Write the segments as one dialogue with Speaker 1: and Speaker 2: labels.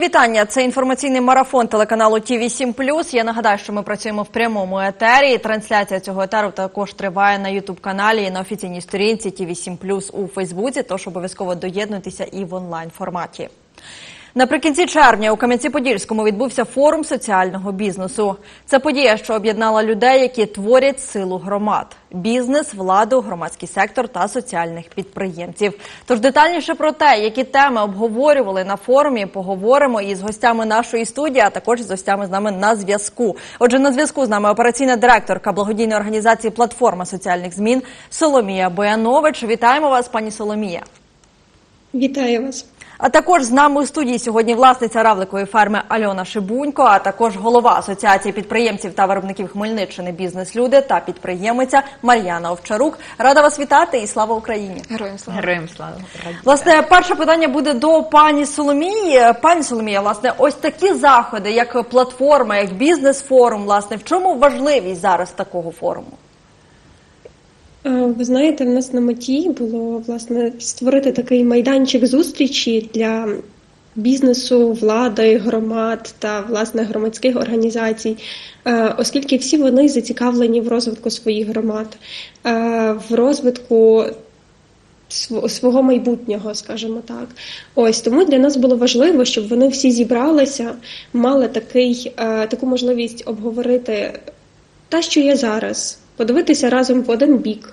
Speaker 1: Вітання. Це інформаційний марафон телеканалу ТІВІ 7 Я нагадаю, що ми працюємо в прямому етері. Трансляція цього етеру також триває на Ютуб каналі і на офіційній сторінці ТІВІ 7 у Фейсбуці. Тож обов'язково доєднуйтеся і в онлайн форматі. Наприкінці червня у Кам'янці-Подільському відбувся форум соціального бізнесу. Це подія, що об'єднала людей, які творять силу громад: бізнес, владу, громадський сектор та соціальних підприємців. Тож детальніше про те, які теми обговорювали на форумі, поговоримо із гостями нашої студії, а також з гостями з нами на зв'язку. Отже, на зв'язку з нами операційна директорка благодійної організації Платформа соціальних змін Соломія Боянович. Вітаємо вас, пані Соломія.
Speaker 2: Вітаю вас.
Speaker 1: А також з нами у студії сьогодні власниця равликової ферми Альона Шибунько, а також голова Асоціації підприємців та виробників Хмельниччини Бізнес-люди та підприємиця Мар'яна Овчарук. Рада вас вітати і слава Україні!
Speaker 3: Героям слава.
Speaker 4: Героям слава.
Speaker 1: Власне, перше питання буде до пані Соломії. Пані Соломія, власне, ось такі заходи, як платформа, як бізнес-форум, власне, в чому важливість зараз такого форуму?
Speaker 2: Е, Ви знаєте, в нас на меті було власне створити такий майданчик зустрічі для бізнесу, влади, громад та власне громадських організацій, е, оскільки всі вони зацікавлені в розвитку своїх громад, е, в розвитку свого майбутнього, скажімо так. Ось тому для нас було важливо, щоб вони всі зібралися, мали такий, таку можливість обговорити те, що є зараз, подивитися разом в один бік,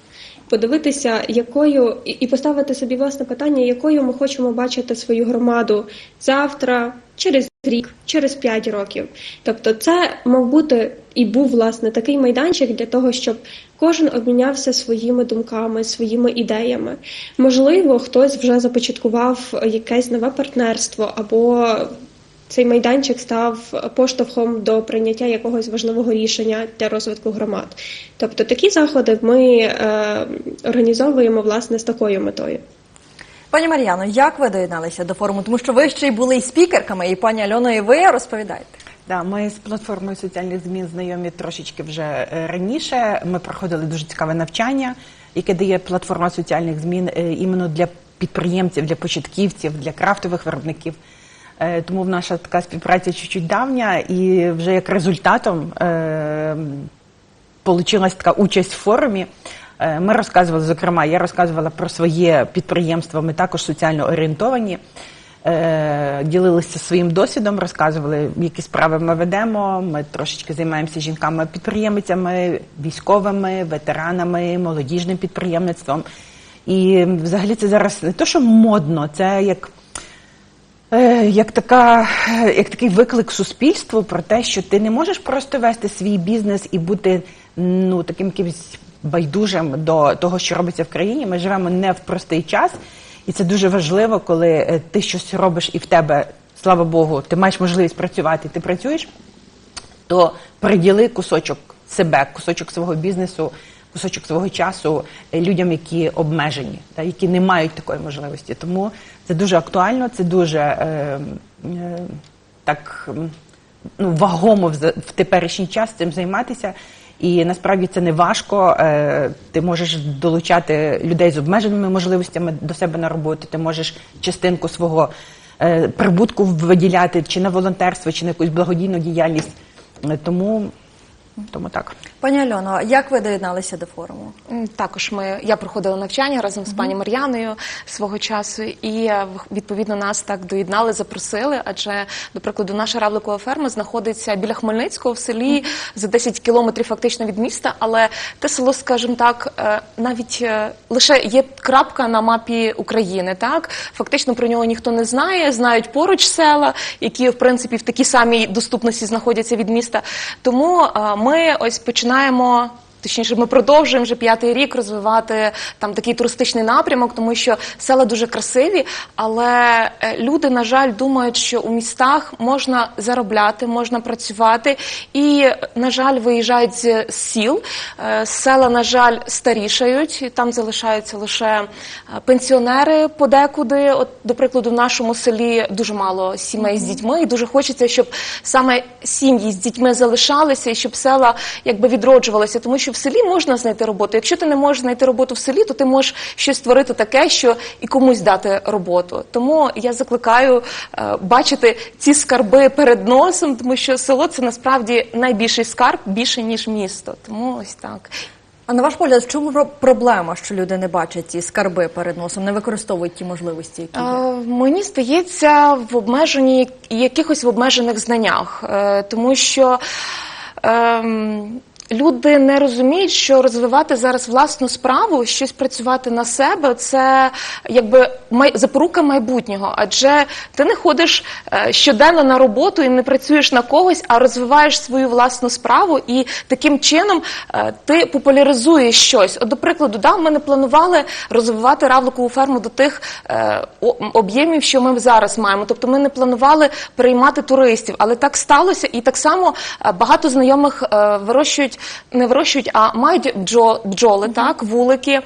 Speaker 2: подивитися, якою і поставити собі власне питання, якою ми хочемо бачити свою громаду завтра, через рік, через п'ять років. Тобто, це мав бути і був власне такий майданчик для того, щоб кожен обмінявся своїми думками, своїми ідеями. Можливо, хтось вже започаткував якесь нове партнерство або цей майданчик став поштовхом до прийняття якогось важливого рішення для розвитку громад. Тобто такі заходи ми е, організовуємо власне з такою метою.
Speaker 1: Пані Мар'яно, як ви доєдналися до форуму? Тому що ви ще й були і спікерками, і пані Альоно, і ви розповідаєте.
Speaker 4: Да, ми з платформою соціальних змін знайомі трошечки вже е, раніше. Ми проходили дуже цікаве навчання, яке дає платформа соціальних змін е, іменно для підприємців, для початківців, для крафтових виробників. Е, Тому в наша така співпраця чуть-чуть давня, і вже як результатом е, получилась така участь в форумі. Е, Ми розказували, зокрема, я розказувала про своє підприємство. Ми також соціально орієнтовані. Ділилися своїм досвідом, розказували, які справи ми ведемо. Ми трошечки займаємося жінками-підприємицями, військовими, ветеранами, молодіжним підприємництвом. І взагалі це зараз не то, що модно, це як як така, е, як такий виклик суспільству про те, що ти не можеш просто вести свій бізнес і бути ну таким якимось байдужим до того, що робиться в країні. Ми живемо не в простий час, і це дуже важливо, коли е, ти щось робиш і в тебе, слава Богу, ти маєш можливість працювати, ти працюєш, то приділи кусочок себе, кусочок свого бізнесу, кусочок свого часу е, людям, які обмежені, та які не мають такої можливості. Тому це дуже актуально, це дуже е, е, так ну, вагомо в, в теперішній час цим займатися. І насправді це не важко. Е, Ти можеш долучати людей з обмеженими можливостями до себе на роботу. Ти можеш частинку свого е, прибутку виділяти чи на волонтерство, чи на якусь благодійну діяльність. Тому, тому так.
Speaker 1: Пані Альоно, як ви доєдналися до форуму?
Speaker 3: Також ми я проходила навчання разом з пані Мар'яною свого часу, і е, в- відповідно нас так доєднали, запросили. Адже, до прикладу, наша равликова ферма знаходиться біля Хмельницького в селі за 10 кілометрів фактично від міста. Але те село, скажімо так, е, навіть е, лише є крапка на мапі України. Так фактично про нього ніхто не знає. Знають поруч села, які в принципі в такій самій доступності знаходяться від міста. Тому е, ми ось починаємо. Точніше, ми продовжуємо вже п'ятий рік розвивати там такий туристичний напрямок, тому що села дуже красиві, але е, люди, на жаль, думають, що у містах можна заробляти, можна працювати, і, на жаль, виїжджають з сіл. Е, Села, на жаль, старішають, і там залишаються лише е, пенсіонери подекуди. От, до прикладу, в нашому селі дуже мало сімей з дітьми, і дуже хочеться, щоб саме сім'ї з дітьми залишалися, і щоб села якби відроджувалися, тому що що в селі можна знайти роботу. Якщо ти не можеш знайти роботу в селі, то ти можеш щось створити таке, що і комусь дати роботу. Тому я закликаю е, бачити ці скарби перед носом, тому що село це насправді найбільший скарб більше ніж місто. Тому ось так.
Speaker 1: А на ваш погляд, в чому проблема, що люди не бачать ці скарби перед носом, не використовують ті можливості, які є?
Speaker 3: Е, Мені здається, в обмеженні якихось в обмежених знаннях, Е, тому що. ем, Люди не розуміють, що розвивати зараз власну справу, щось працювати на себе це якби май- запорука майбутнього. Адже ти не ходиш е, щоденно на роботу і не працюєш на когось, а розвиваєш свою власну справу, і таким чином е, ти популяризуєш щось. От, до прикладу, да, ми не планували розвивати равликову ферму до тих е, об'ємів, що ми зараз маємо. Тобто ми не планували приймати туристів, але так сталося, і так само багато знайомих вирощують, не вирощують, а мають бджо, бджоли, так, вулики.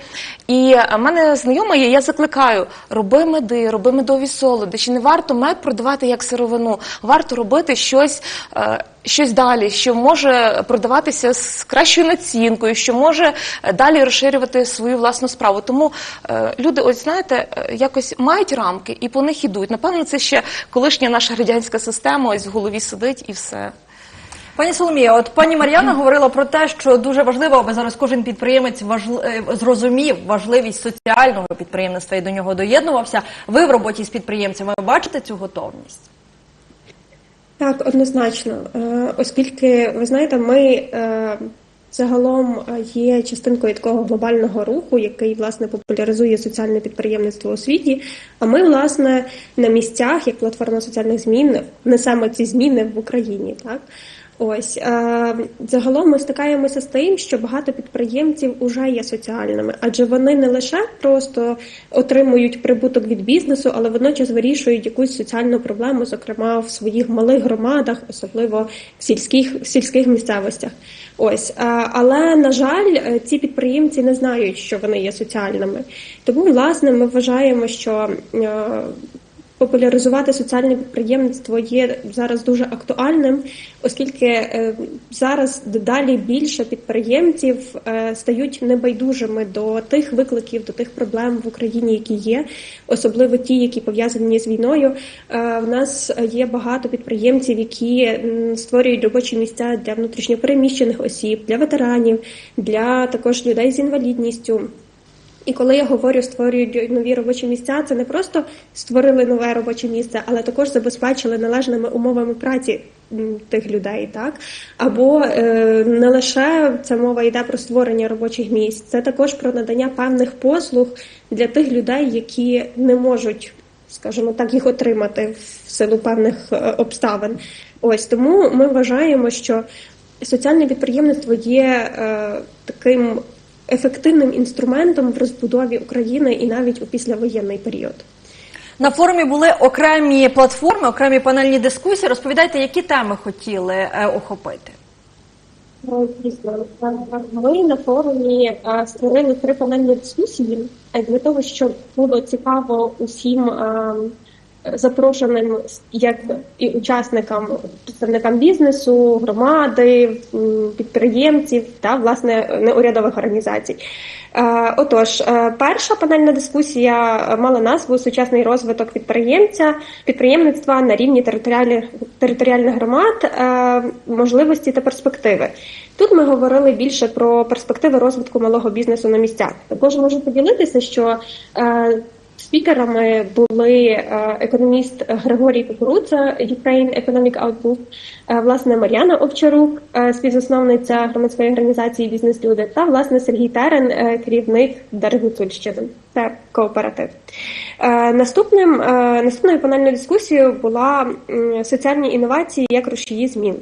Speaker 3: І е, мене знайома є, я закликаю, роби меди, роби медові солоди. Чи не варто мед продавати як сировину? Варто робити щось. е, Щось далі, що може продаватися з кращою націнкою, що може е, далі розширювати свою власну справу. Тому е, люди, ось знаєте, якось мають рамки і по них ідуть. Напевно, це ще колишня наша радянська система, ось в голові сидить і все.
Speaker 1: Пані Соломія, от пані Мар'яна говорила про те, що дуже важливо, аби зараз кожен підприємець важл... е, зрозумів важливість соціального підприємництва і до нього доєднувався. Ви в роботі з підприємцями бачите цю готовність?
Speaker 2: Так, однозначно, Е, оскільки ви знаєте, ми е, загалом є частинкою такого глобального руху, який власне популяризує соціальне підприємництво у світі. А ми, власне, на місцях, як платформа соціальних змін, несемо ці зміни в Україні. Так ось е, загалом ми стикаємося з тим, що багато підприємців уже є соціальними, адже вони не лише просто отримують прибуток від бізнесу, але водночас вирішують якусь соціальну проблему, зокрема в своїх малих громадах, особливо в сільських в сільських місцевостях. Ось але на жаль, ці підприємці не знають, що вони є соціальними. Тому, власне, ми вважаємо, що е, популяризувати соціальне підприємництво є зараз дуже актуальним, оскільки е, зараз дедалі більше підприємців е, стають небайдужими до тих викликів, до тих проблем в Україні, які є, особливо ті, які пов'язані з війною. Е, В нас є багато підприємців, які створюють робочі місця для внутрішньопереміщених осіб, для ветеранів, для також людей з інвалідністю. І коли я говорю створюють нові робочі місця, це не просто створили нове робоче місце, але також забезпечили належними умовами праці тих людей, так або е, не лише ця мова йде про створення робочих місць, це також про надання певних послуг для тих людей, які не можуть, скажімо так, їх отримати в силу певних е, обставин. Ось тому ми вважаємо, що соціальне підприємництво є е, таким ефективним інструментом в розбудові України і навіть у післявоєнний період.
Speaker 1: На форумі були окремі платформи, окремі панельні дискусії. Розповідайте, які теми хотіли е, охопити.
Speaker 2: Ну, ми на форумі е, створили три панельні дискусії е, для того, щоб було цікаво усім е, запрошеним як і учасникам, представникам бізнесу, громади, підприємців та власне неурядових організацій. Е, Отож, е, перша панельна дискусія мала назву Сучасний розвиток підприємця, підприємництва на рівні територіальних територіальних громад, е, можливості та перспективи. Тут ми говорили більше про перспективи розвитку малого бізнесу на місцях. Також можу поділитися, що е, Спікерами були е, економіст Григорій Кукурудза, Ukraine Economic Outlook, е, власне Мар'яна Овчарук, е, співзасновниця громадської організації Бізнес-люди, та власне Сергій Терен, керівник Дерегуцульщини. Це кооператив. Наступним наступною панельною дискусією була соціальні інновації як рушії змін.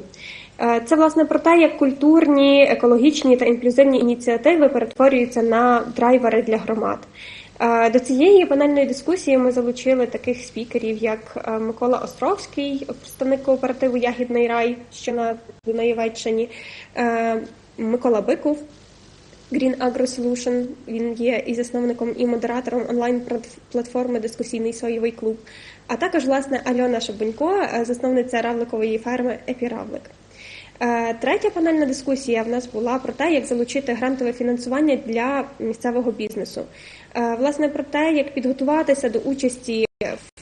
Speaker 2: Це власне про те, як культурні, екологічні та інклюзивні ініціативи перетворюються на драйвери для громад. До цієї панельної дискусії ми залучили таких спікерів, як е, Микола Островський, представник кооперативу Ягідний рай, що на Дунаєвеччині, е, Микола Биков, Green Agro Solution. Він є і засновником, і модератором онлайн-платформи Дискусійний соєвий клуб. А також власне Альона Шабунько, е, засновниця равликової ферми Епіравлик. Третя панельна дискусія в нас була про те, як залучити грантове фінансування для місцевого бізнесу. Е, Власне, про те, як підготуватися до участі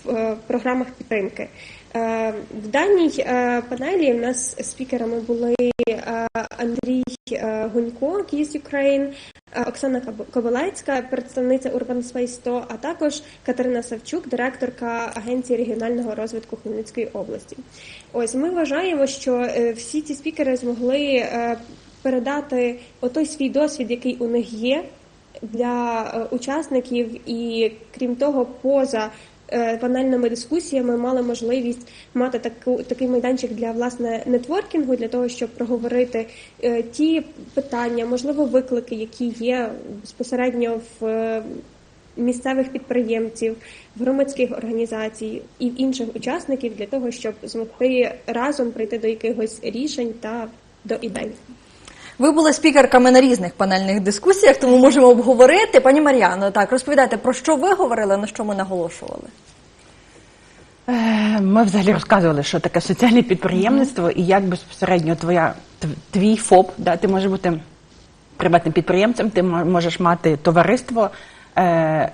Speaker 2: в е, програмах підтримки. Е, В даній панелі в нас спікерами були Андрій Гунько, Kiss Ukraine, Оксана Кобилецька, представниця Urban Space 100, а також Катерина Савчук, директорка Агенції регіонального розвитку Хмельницької області. Ось ми вважаємо, що всі ці спікери змогли передати отой свій досвід, який у них є для е, учасників, і крім того, поза е, панельними дискусіями мали можливість мати таку такий майданчик для власне нетворкінгу, для того, щоб проговорити е, ті питання, можливо, виклики, які є безпосередньо в. е, Місцевих підприємців, в громадських організацій і в інших учасників для того, щоб змогти разом прийти до якихось рішень та до ідей.
Speaker 1: Ви були спікерками на різних панельних дискусіях, тому можемо обговорити. Пані Мар'яно, так розповідайте, про що ви говорили, на що ми наголошували?
Speaker 4: Е, Ми взагалі розказували, що таке соціальне підприємництво і як безпосередньо твоя твій ФОП, да, ти можеш бути приватним підприємцем, ти можеш мати товариство. Е,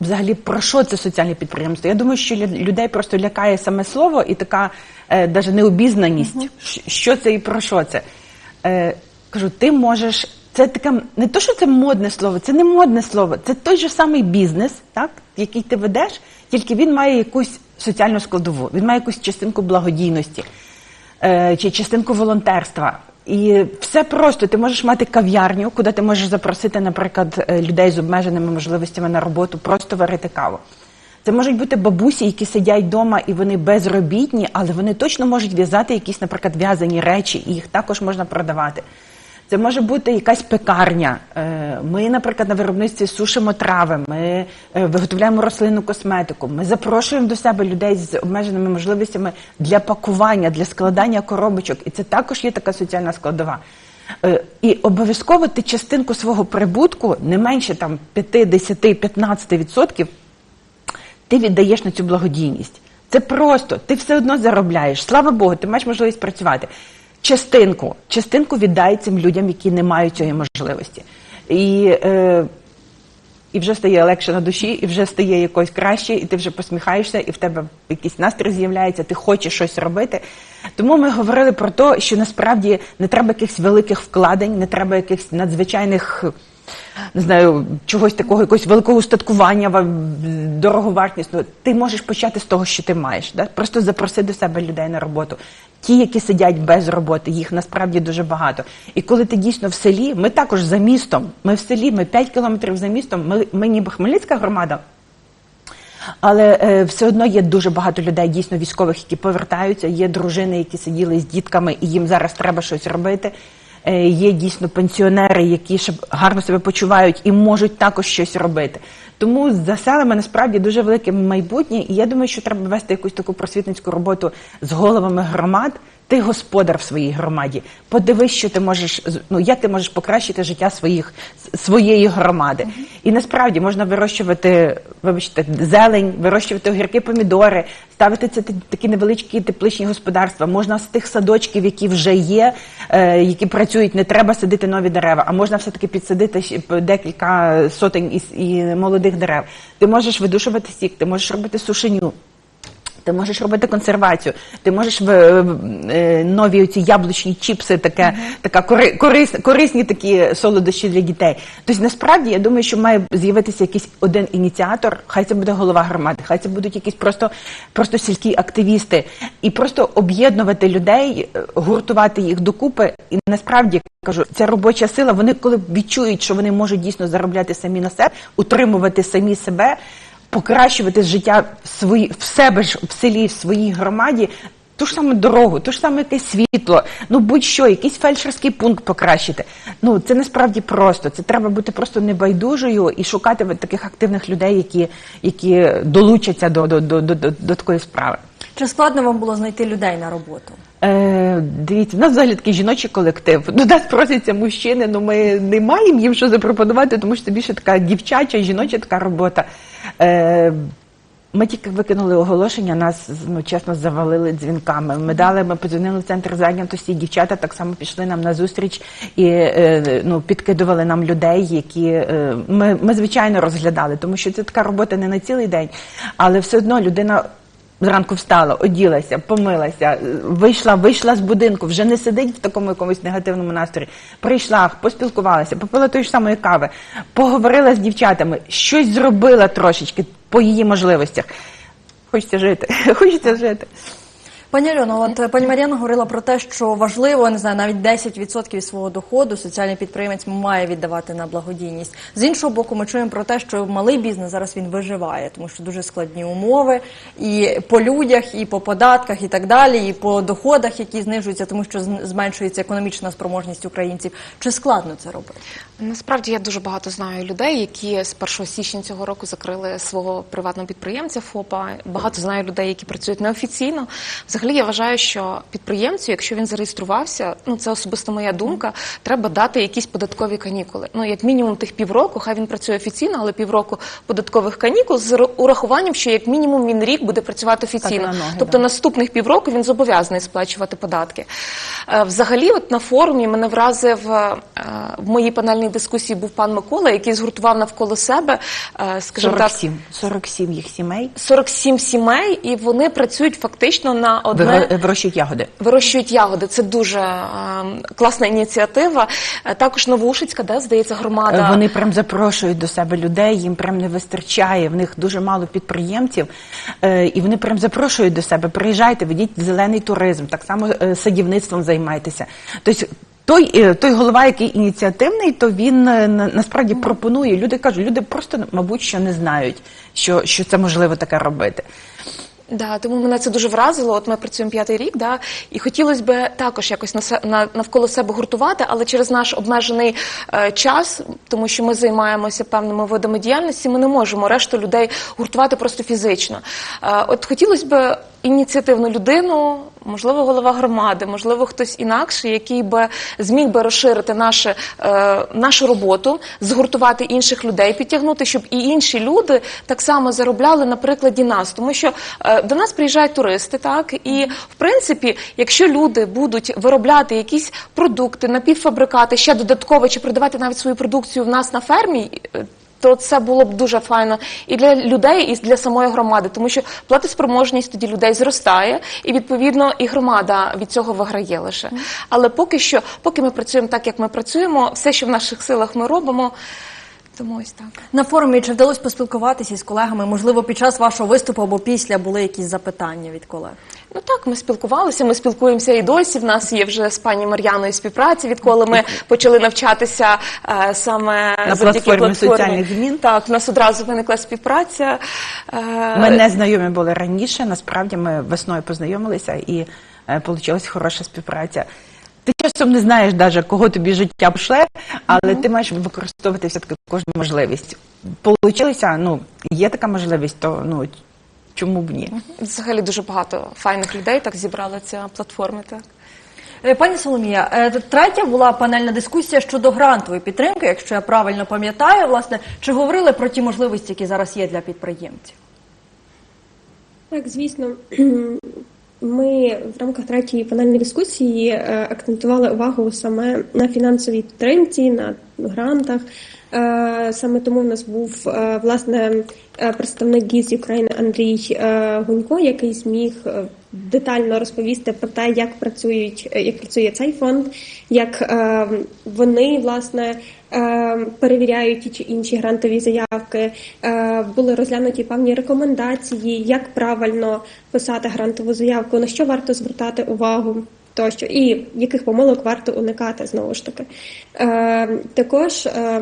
Speaker 4: Взагалі, про що це соціальне підприємство? Я думаю, що людей просто лякає саме слово і така е, необізнаність, що це і про що це. Е, кажу, ти можеш. Це таке не то, що це модне слово, це не модне слово, це той же самий бізнес, так, який ти ведеш, тільки він має якусь соціальну складову, він має якусь частинку благодійності е, чи частинку волонтерства. І все просто. Ти можеш мати кав'ярню, куди ти можеш запросити, наприклад, е, людей з обмеженими можливостями на роботу, просто варити каву. Це можуть бути бабусі, які сидять вдома і вони безробітні, але вони точно можуть в'язати якісь, наприклад, в'язані речі, і їх також можна продавати. Це може бути якась пекарня. Е, Ми, наприклад, на виробництві сушимо трави, ми е, виготовляємо рослинну косметику. Ми запрошуємо до себе людей з обмеженими можливостями для пакування, для складання коробочок. І це також є така соціальна складова. Е, І обов'язково ти частинку свого прибутку, не менше там 5, 10, 15 відсотків, ти віддаєш на цю благодійність. Це просто, ти все одно заробляєш. Слава Богу, ти маєш можливість працювати. Частинку, частинку віддай цим людям, які не мають цієї можливості. І, е, і вже стає легше на душі, і вже стає якось краще, і ти вже посміхаєшся, і в тебе якийсь настрій з'являється, ти хочеш щось робити. Тому ми говорили про те, що насправді не треба якихось великих вкладень, не треба якихось надзвичайних не знаю, чогось такого, якогось великого устаткування дороговартісного. Ти можеш почати з того, що ти маєш. Да? Просто запроси до себе людей на роботу. Ті, які сидять без роботи, їх насправді дуже багато. І коли ти дійсно в селі, ми також за містом, ми в селі, ми 5 кілометрів за містом, ми, ми ніби Хмельницька громада, але е, все одно є дуже багато людей, дійсно військових, які повертаються. Є дружини, які сиділи з дітками, і їм зараз треба щось робити. Е, є дійсно пенсіонери, які гарно себе почувають і можуть також щось робити. Тому за селами насправді дуже велике майбутнє, і я думаю, що треба вести якусь таку просвітницьку роботу з головами громад. Ти господар в своїй громаді. Подивись, що ти можеш ну як ти можеш покращити життя своїх своєї громади. І насправді можна вирощувати, вибачте, зелень, вирощувати огірки, помідори, ставити це такі невеличкі тепличні господарства. Можна з тих садочків, які вже є, е, які працюють, не треба садити нові дерева, а можна все таки підсадити декілька сотень із і молодих дерев. Ти можеш видушувати сік, ти можеш робити сушеню. Ти можеш робити консервацію, ти можеш в, е, нові оці яблучні чіпси, таке, така кори, корис, корисні такі солодощі для дітей. Тобто, насправді, я думаю, що має з'явитися якийсь один ініціатор, хай це буде голова громади, хай це будуть якісь просто, просто сільські активісти, і просто об'єднувати людей, е, гуртувати їх докупи. І насправді кажу, ця робоча сила, вони коли відчують, що вони можуть дійсно заробляти самі на себе, утримувати самі себе покращувати життя свої, в себе ж в селі, в своїй громаді. Ту ж саму дорогу, ту ж саме якесь світло, ну будь-що, якийсь фельдшерський пункт покращити. Ну це насправді просто. Це треба бути просто небайдужою і шукати таких активних людей, які, які долучаться до, до, до, до, до, до такої справи.
Speaker 1: Чи складно вам було знайти людей на роботу?
Speaker 4: Е, дивіться, в нас взагалі такий жіночий колектив. До нас просяться мужчини, але ми не маємо їм що запропонувати, тому що це більше така дівчача, жіноча така робота. Е, Ми тільки викинули оголошення, нас ну чесно завалили дзвінками. Ми дали, ми подзвонили в центр зайнятості. Дівчата так само пішли нам на зустріч і е, ну підкидували нам людей, які е, ми, ми звичайно розглядали, тому що це така робота не на цілий день, але все одно людина. Зранку встала, оділася, помилася, е, вийшла, вийшла з будинку, вже не сидить в такому якомусь негативному настрої. Прийшла, поспілкувалася, попила тої ж самої кави, поговорила з дівчатами, щось зробила трошечки по її можливостях. Хочеться жити, хочеться жити.
Speaker 1: Пані Альоно, от пані Мар'яна говорила про те, що важливо, не знаю, навіть 10% свого доходу соціальний підприємець має віддавати на благодійність. З іншого боку, ми чуємо про те, що малий бізнес зараз він виживає, тому що дуже складні умови і по людях, і по податках, і так далі, і по доходах, які знижуються, тому що зменшується економічна спроможність українців. Чи складно це робити?
Speaker 3: Насправді я дуже багато знаю людей, які з 1 січня цього року закрили свого приватного підприємця ФОПа. Багато знаю людей, які працюють неофіційно. Взагалі я вважаю, що підприємцю, якщо він зареєструвався, ну це особисто моя думка, треба дати якісь податкові канікули. Ну як мінімум тих півроку, хай він працює офіційно, але півроку податкових канікул з урахуванням, що як мінімум він рік буде працювати офіційно.
Speaker 4: на ноги,
Speaker 3: тобто
Speaker 4: да.
Speaker 3: наступних півроку він зобов'язаний сплачувати податки. Е, Взагалі, от на форумі мене вразив е, в моїй панельній дискусії був пан Микола, який згуртував навколо себе, е, скажімо так,
Speaker 4: 47, 47 їх сімей
Speaker 3: 47 сімей, і вони працюють фактично на одне.
Speaker 4: вирощують ягоди.
Speaker 3: Вирощують ягоди. Це дуже е, класна ініціатива. Е, Також Новоушицька, де здається, громада.
Speaker 4: Вони прям запрошують до себе людей, їм прям не вистачає. В них дуже мало підприємців, е, і вони прям запрошують до себе. Приїжджайте, ведіть зелений туризм, так само садівництвом займайтеся. Тобто той, е, той голова, який ініціативний, то він е, насправді пропонує. Люди кажуть, люди просто, мабуть, що не знають, що, що це можливо таке робити.
Speaker 3: Да, тому мене це дуже вразило. От ми працюємо п'ятий рік, да, і хотілося б також якось на, на навколо себе гуртувати, але через наш обмежений е, час, тому що ми займаємося певними видами діяльності, ми не можемо решту людей гуртувати просто фізично. Е, от хотілося б ініціативну людину, можливо, голова громади, можливо, хтось інакший, який би зміг би розширити наше, е, нашу роботу, згуртувати інших людей, підтягнути, щоб і інші люди так само заробляли на прикладі нас. Тому що е, до нас приїжджають туристи, так і в принципі, якщо люди будуть виробляти якісь продукти, напівфабрикати, ще додатково чи продавати навіть свою продукцію в нас на фермі. То це було б дуже файно і для людей, і для самої громади, тому що платоспроможність тоді людей зростає, і відповідно і громада від цього виграє лише. Але поки що, поки ми працюємо так, як ми працюємо, все, що в наших силах, ми робимо. Тому ось так.
Speaker 1: На форумі чи вдалося поспілкуватися із колегами? Можливо, під час вашого виступу або після були якісь запитання від колег?
Speaker 3: Ну так, ми спілкувалися, ми спілкуємося і досі. В нас є вже з пані Мар'яною співпраця, відколи ми почали навчатися е, саме
Speaker 4: На
Speaker 3: завдяки
Speaker 4: платформі соціальних змін?
Speaker 3: Так, в нас одразу виникла співпраця. Е,
Speaker 4: Ми не знайомі були раніше. Насправді ми весною познайомилися і е, вийшла хороша співпраця. Ти часом не знаєш даже, кого тобі життя пошле, але ти маєш використовувати все-таки кожну можливість. Получилося, ну, є така можливість, то ну чому б ні?
Speaker 3: Взагалі дуже багато файних людей так зібрала ця платформа. Так.
Speaker 1: Е, Пані Соломія, е, третя була панельна дискусія щодо грантової підтримки, якщо я правильно пам'ятаю, власне, чи говорили про ті можливості, які зараз є для підприємців?
Speaker 2: Так, звісно. Ми в рамках третьої панельної дискусії е, акцентували увагу саме на фінансовій підтримці, на грантах. Е, Саме тому в нас був е, власне е, представник ГІЗ України Андрій Гунько, який зміг детально розповісти про те, як працюють, як працює цей фонд, як вони власне перевіряють ті чи інші грантові заявки. Були розглянуті певні рекомендації, як правильно писати грантову заявку, на що варто звертати увагу. Тощо і яких помилок варто уникати знову ж таки. Е, також е,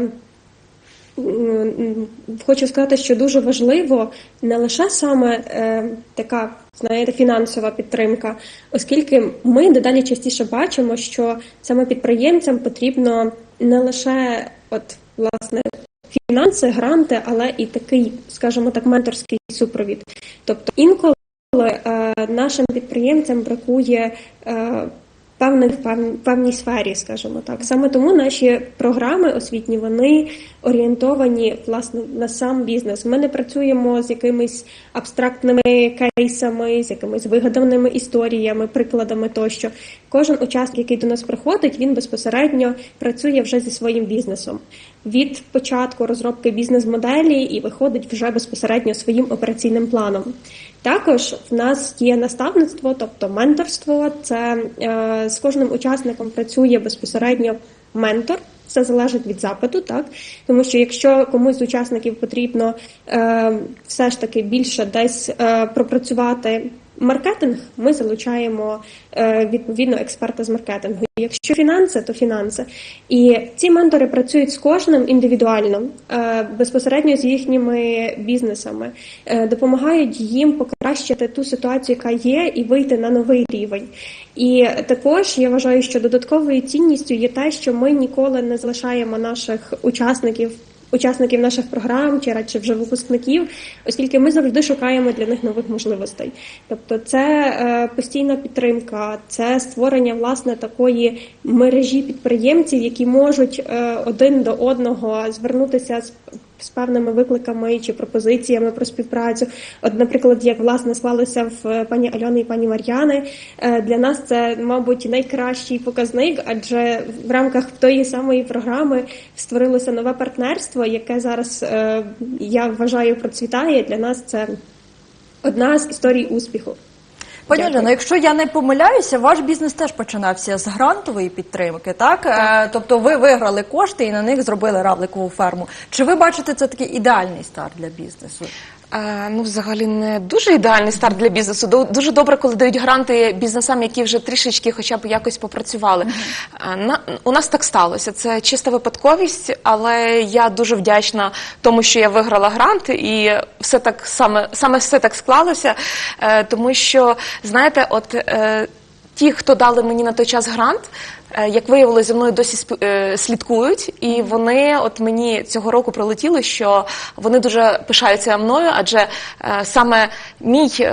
Speaker 2: хочу сказати, що дуже важливо не лише саме е, така, знаєте, фінансова підтримка, оскільки ми дедалі частіше бачимо, що саме підприємцям потрібно не лише от власне фінанси, гранти, але і такий, скажімо так, менторський супровід. Тобто інколи е, нашим підприємцям бракує. Е, певних пев- певній сфері, скажімо так. Саме тому наші програми освітні вони орієнтовані власне на сам бізнес. Ми не працюємо з якимись абстрактними кейсами, з якимись вигаданими історіями, прикладами тощо. Кожен учасник, який до нас приходить, він безпосередньо працює вже зі своїм бізнесом. Від початку розробки бізнес-моделі і виходить вже безпосередньо своїм операційним планом. Також в нас є наставництво, тобто менторство. Це е, з кожним учасником працює безпосередньо ментор. Все залежить від запиту, так тому що якщо комусь з учасників потрібно е, все ж таки більше десь е, пропрацювати маркетинг, ми залучаємо е, відповідно експерта з маркетингу. Якщо фінанси, то фінанси. І ці ментори працюють з кожним індивідуально, е, безпосередньо з їхніми бізнесами, е, допомагають їм покращити ту ситуацію, яка є, і вийти на новий рівень. І також я вважаю, що додатковою цінністю є те, що ми ніколи не залишаємо наших учасників. Учасників наших програм чи радше вже випускників, оскільки ми завжди шукаємо для них нових можливостей. Тобто, це е, постійна підтримка, це створення власне такої мережі підприємців, які можуть е, один до одного звернутися з з певними викликами чи пропозиціями про співпрацю. От, наприклад, як власне склалося в е, пані Альони і пані Мар'яни, е, для нас це, мабуть, найкращий показник, адже в рамках тої самої програми створилося нове партнерство, яке зараз е, я вважаю процвітає. Для нас це одна з історій успіху.
Speaker 1: Пані. Олено, якщо я не помиляюся, ваш бізнес теж починався з грантової підтримки, так? Е, Тобто ви виграли кошти і на них зробили равликову ферму. Чи ви бачите це такий ідеальний старт для бізнесу?
Speaker 3: Е, Ну, взагалі, не дуже ідеальний старт для бізнесу. Ду- Дуже добре, коли дають гранти бізнесам, які вже трішечки, хоча б якось попрацювали. Е, На у нас так сталося. Це чиста випадковість, але я дуже вдячна тому, що я виграла грант, і все так саме саме все так склалося. Е, Тому що знаєте, от. Ті, хто дали мені на той час грант, е, як виявилося, зі мною досі е, слідкують, і вони от мені цього року прилетіли, що вони дуже пишаються мною, адже е, саме мій.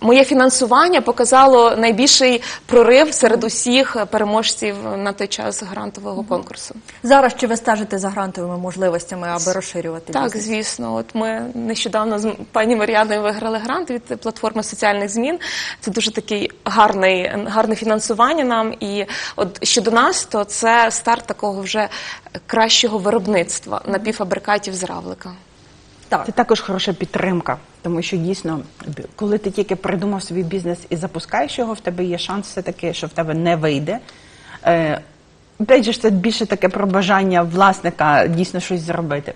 Speaker 3: Моє фінансування показало найбільший прорив серед усіх переможців на той час грантового конкурсу.
Speaker 1: Зараз чи ви стежите за грантовими можливостями, аби розширювати
Speaker 3: Так,
Speaker 1: бізнес?
Speaker 3: звісно. От ми нещодавно з пані Мар'яною виграли грант від платформи соціальних змін. Це дуже такий гарний, гарне фінансування нам. І от щодо нас, то це старт такого вже кращого виробництва напівфабрикатів з равлика.
Speaker 1: Так.
Speaker 4: Це також хороша підтримка, тому що дійсно, коли ти тільки придумав свій бізнес і запускаєш його, в тебе є шанс все таки, що в тебе не вийде. Е, Опять же, це більше таке про бажання власника дійсно щось зробити.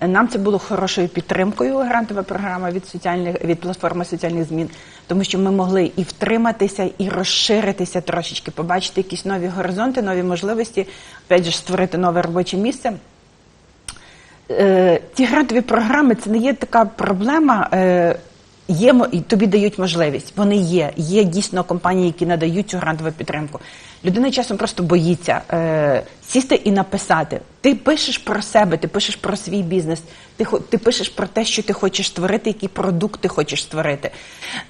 Speaker 4: Нам це було хорошою підтримкою грантова програма від соціальних від платформи соціальних змін, тому що ми могли і втриматися, і розширитися трошечки, побачити якісь нові горизонти, нові можливості, опять же, створити нове робоче місце. Е, ці грантові програми це не є така проблема. Е, є і тобі дають можливість. Вони є. Є дійсно компанії, які надають цю грантову підтримку. Людина часом просто боїться е, сісти і написати. Ти пишеш про себе, ти пишеш про свій бізнес, ти, ти пишеш про те, що ти хочеш створити, який продукт ти хочеш створити.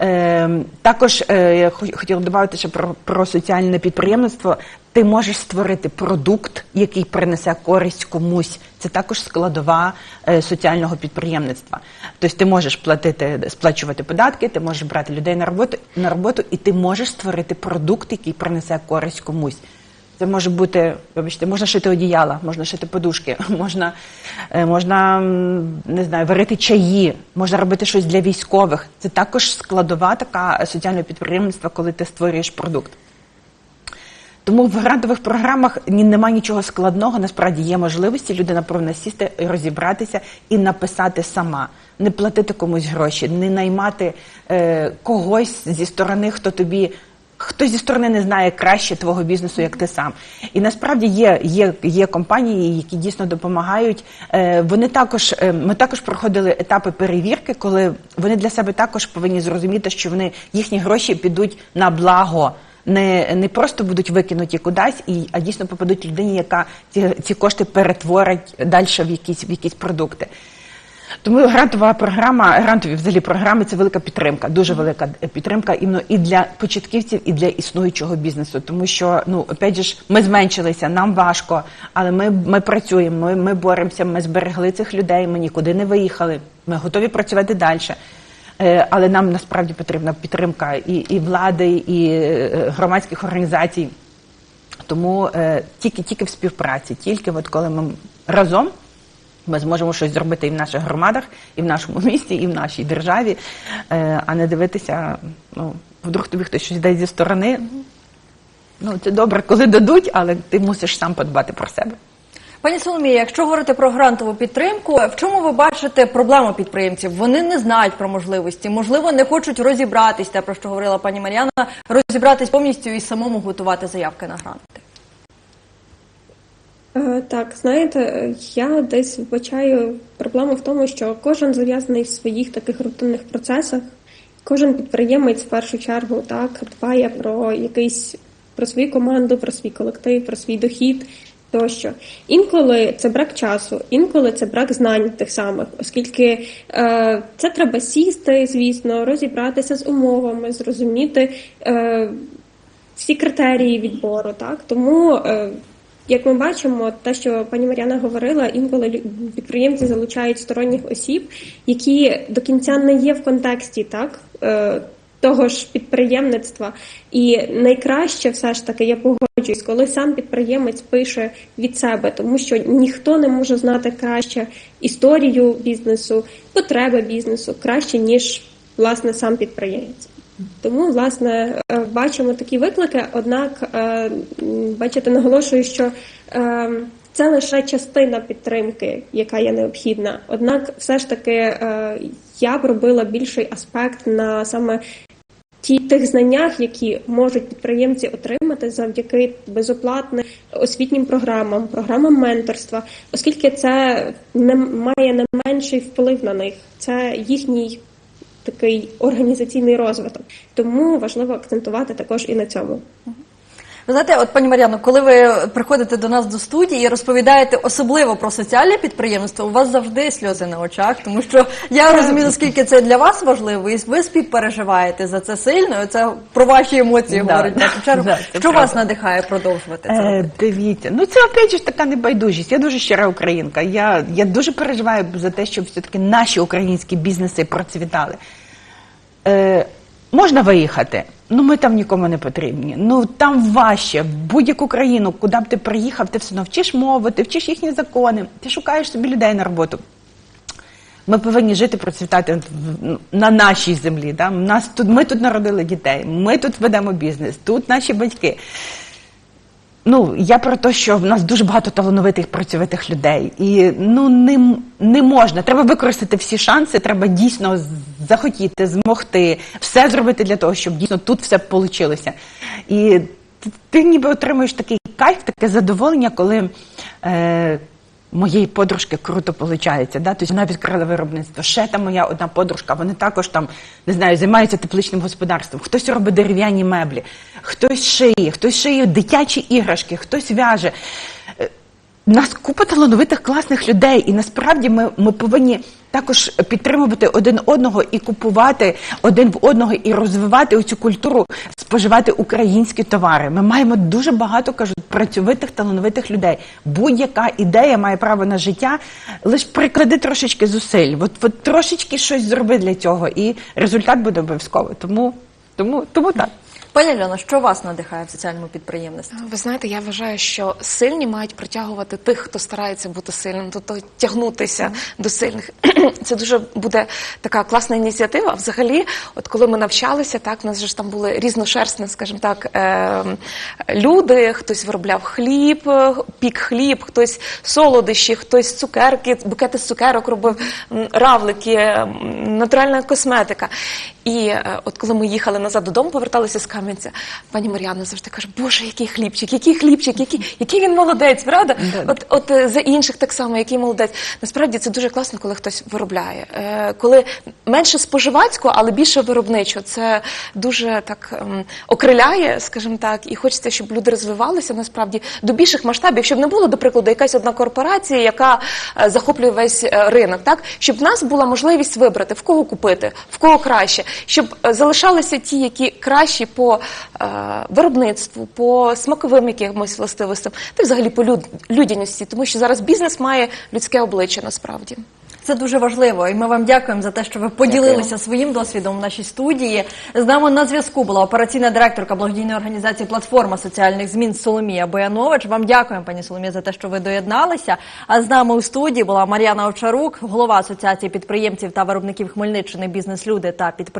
Speaker 4: Е, також е, я хо- хотіла додати ще про, про соціальне підприємництво. Ти можеш створити продукт, який принесе користь комусь. Це також складова е, соціального підприємництва. Тобто ти можеш платити, сплачувати податки, ти можеш брати людей на роботу на роботу, і ти можеш створити продукт, який принесе користь комусь. Це може бути, вибачте, можна шити одіяла, можна шити подушки, можна, е, можна не знаю, варити чаї, можна робити щось для військових. Це також складова така соціального підприємництва, коли ти створюєш продукт. Тому в грантових програмах немає нічого складного. Насправді є можливості. Людина повинна сісти, розібратися і написати сама, не платити комусь гроші, не наймати е, когось зі сторони, хто тобі. Хто зі сторони не знає краще твого бізнесу, як ти сам, і насправді є, є, є компанії, які дійсно допомагають. Е, вони також е, ми також проходили етапи перевірки, коли вони для себе також повинні зрозуміти, що вони їхні гроші підуть на благо не, не просто будуть викинуті кудись, і, а дійсно попадуть людині, яка ці, ці кошти перетворить далі в якісь, в якісь продукти. Тому грантова програма, грантові взагалі програми це велика підтримка, дуже велика підтримка іменно і для початківців, і для існуючого бізнесу. Тому що ну опять же ми зменшилися, нам важко, але ми, ми працюємо, ми, ми боремося, ми зберегли цих людей, ми нікуди не виїхали. Ми готові працювати далі. Е, Але нам насправді потрібна підтримка і, і влади, і е, громадських організацій. Тому е, тільки тільки в співпраці, тільки от коли ми разом ми зможемо щось зробити і в наших громадах, і в нашому місті, і в нашій державі, е, а не дивитися, ну, вдруг тобі хтось щось дасть зі сторони. Ну, це добре, коли дадуть, але ти мусиш сам подбати про себе.
Speaker 1: Пані Соломія, якщо говорити про грантову підтримку, в чому ви бачите проблему підприємців? Вони не знають про можливості, можливо, не хочуть розібратись, те про що говорила пані Мар'яна, розібратись повністю і самому готувати заявки на гранти.
Speaker 2: Е, Так, знаєте, е, я десь вбачаю проблему в тому, що кожен зав'язаний в своїх таких рутинних процесах. Кожен підприємець в першу чергу так дбає про якийсь про свою команду, про свій колектив, про свій дохід тощо. Інколи це брак часу, інколи це брак знань тих самих, оскільки е, це треба сісти, звісно, розібратися з умовами, зрозуміти. Е, всі критерії відбору, так тому. Е, як ми бачимо, те, що пані Мар'яна говорила, інколи підприємці залучають сторонніх осіб, які до кінця не є в контексті так е, того ж підприємництва. І найкраще все ж таки я погоджуюсь, коли сам підприємець пише від себе, тому що ніхто не може знати краще історію бізнесу, потреби бізнесу краще ніж власне сам підприємець. Тому, власне, е, бачимо такі виклики, однак, е, бачите, наголошую, що е, це лише частина підтримки, яка є необхідна. Однак, все ж таки, я б робила більший аспект на саме ті тих знаннях, які можуть підприємці отримати завдяки безоплатним освітнім програмам, програмам менторства, оскільки це не має не менший вплив на них. Це їхній такий організаційний розвиток. Тому важливо акцентувати також і на цьому.
Speaker 1: Ви знаєте, от пані Мар'яно, коли ви приходите до нас до студії і розповідаєте особливо про соціальне підприємство, у вас завжди сльози на очах, тому що я розумію, наскільки це для вас важливо, і ви співпереживаєте за це сильно. і Це про ваші емоції
Speaker 4: Да.
Speaker 1: говорить першу чергу.
Speaker 4: Да,
Speaker 1: що вас
Speaker 4: правда.
Speaker 1: надихає продовжувати це?
Speaker 4: Е, дивіться, ну це опять же така небайдужість. Я дуже щира українка. Я, я дуже переживаю за те, щоб все-таки наші українські бізнеси процвітали. Е, можна виїхати, ну ми там нікому не потрібні. Ну там важче. В будь-яку країну, куди б ти приїхав, ти все одно вчиш мову, ти вчиш їхні закони, ти шукаєш собі людей на роботу. Ми повинні жити, процвітати на нашій землі. Да? Нас тут, ми тут народили дітей, ми тут ведемо бізнес, тут наші батьки. Ну, я про те, що в нас дуже багато талановитих працьовитих людей. І ну не, не можна. Треба використати всі шанси, треба дійсно захотіти, змогти, все зробити для того, щоб дійсно тут все вийшло. І ти, ти ніби отримуєш такий кайф, таке задоволення, коли. Е, Моєї подружки круто виходить, да? тобто вона відкрила виробництво. Ще там моя одна подружка, вони також там не знаю, займаються тепличним господарством. Хтось робить дерев'яні меблі, хтось шиє, хтось шиє дитячі іграшки, хтось в'яже. У нас купа талановитих класних людей, і насправді ми, ми повинні також підтримувати один одного і купувати один в одного і розвивати оцю культуру споживати українські товари. Ми маємо дуже багато кажуть працьовитих талановитих людей. Будь-яка ідея має право на життя. Лише приклади трошечки зусиль. От, от трошечки щось зроби для цього, і результат буде обов'язково. Тому, тому, тому так.
Speaker 1: Пані Альона, що вас надихає в соціальному підприємництві?
Speaker 3: Ви знаєте, я вважаю, що сильні мають притягувати тих, хто старається бути сильним, тобто тягнутися до сильних. Це дуже буде така класна ініціатива. Взагалі, от коли ми навчалися, так у нас же ж там були різношерстні, скажімо так, е- люди. Хтось виробляв хліб, пік хліб, хтось солодощі, хтось цукерки, букети з цукерок робив, равлики, натуральна косметика. І е, от коли ми їхали назад додому, поверталися з Кам'янця, пані Мар'яна завжди каже: Боже, який хлібчик, який хлібчик, який, який він молодець, правда? От, от е, за інших так само, який молодець. Насправді це дуже класно, коли хтось виробляє. Е, коли менше споживацько, але більше виробничо. Це дуже так ем, окриляє, скажімо так, і хочеться, щоб люди розвивалися насправді до більших масштабів, щоб не було, до прикладу, якась одна корпорація, яка е, захоплює весь е, ринок, так щоб в нас була можливість вибрати в кого купити, в кого краще, щоб е, залишалися ті, які кращі по е, виробництву, по смаковим якимось властивостям, та й взагалі по люд, людяності, тому що зараз бізнес має людське обличчя насправді.
Speaker 1: Це дуже важливо, і ми вам дякуємо за те, що ви поділилися своїм досвідом в нашій студії. З нами на зв'язку була операційна директорка благодійної організації Платформа соціальних змін Соломія Боянович. Вам дякуємо, пані Соломія, за те, що ви доєдналися. А з нами у студії була Мар'яна Овчарук, голова асоціації підприємців та виробників Хмельниччини, бізнес-люди та підприємці.